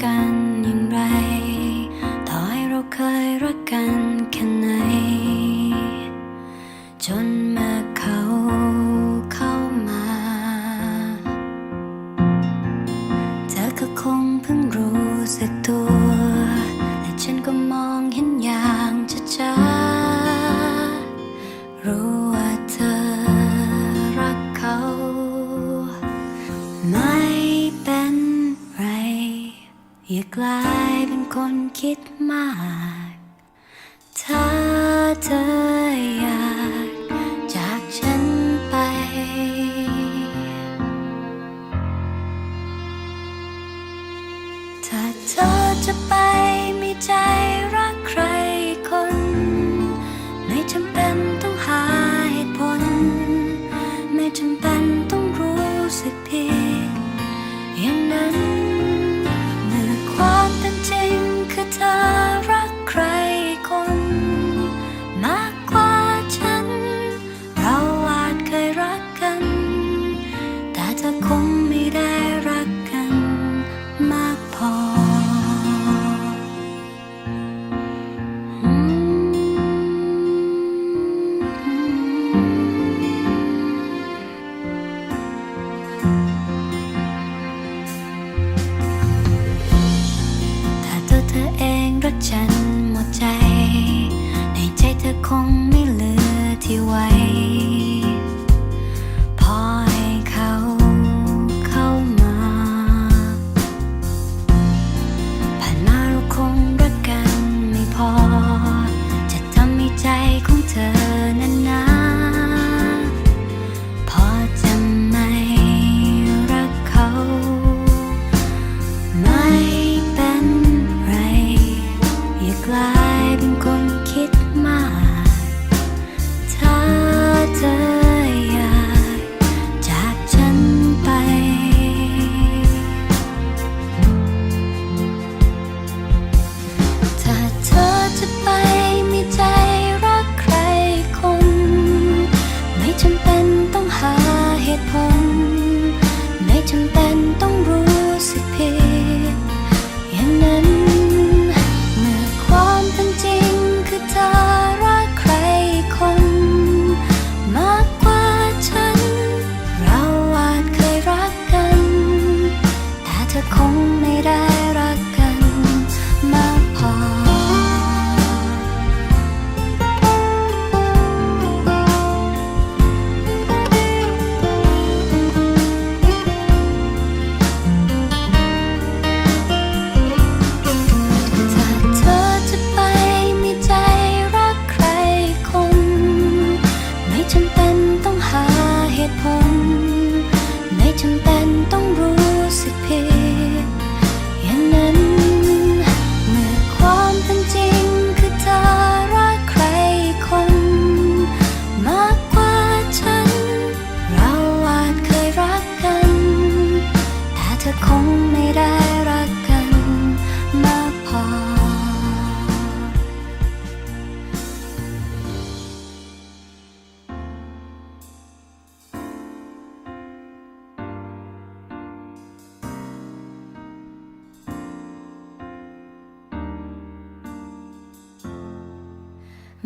干。 อย่ากลายเป็นคนคิดมาก ถ้าเธออยา ฉันหมดใจ ในใจเธอคง 내 전달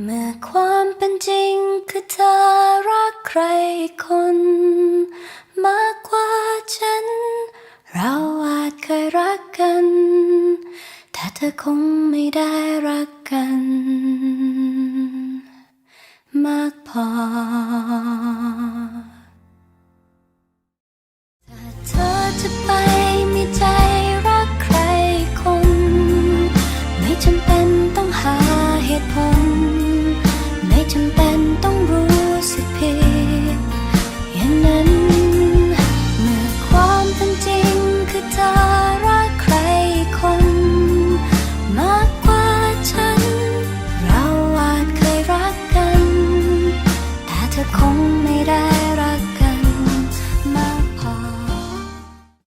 เมื่อความเป็นจริงคือเธอรักใครคนมากกว่าฉัน เราอาจเคยรักกัน แต่เธอคงไม่ได้รักกัน มากพอ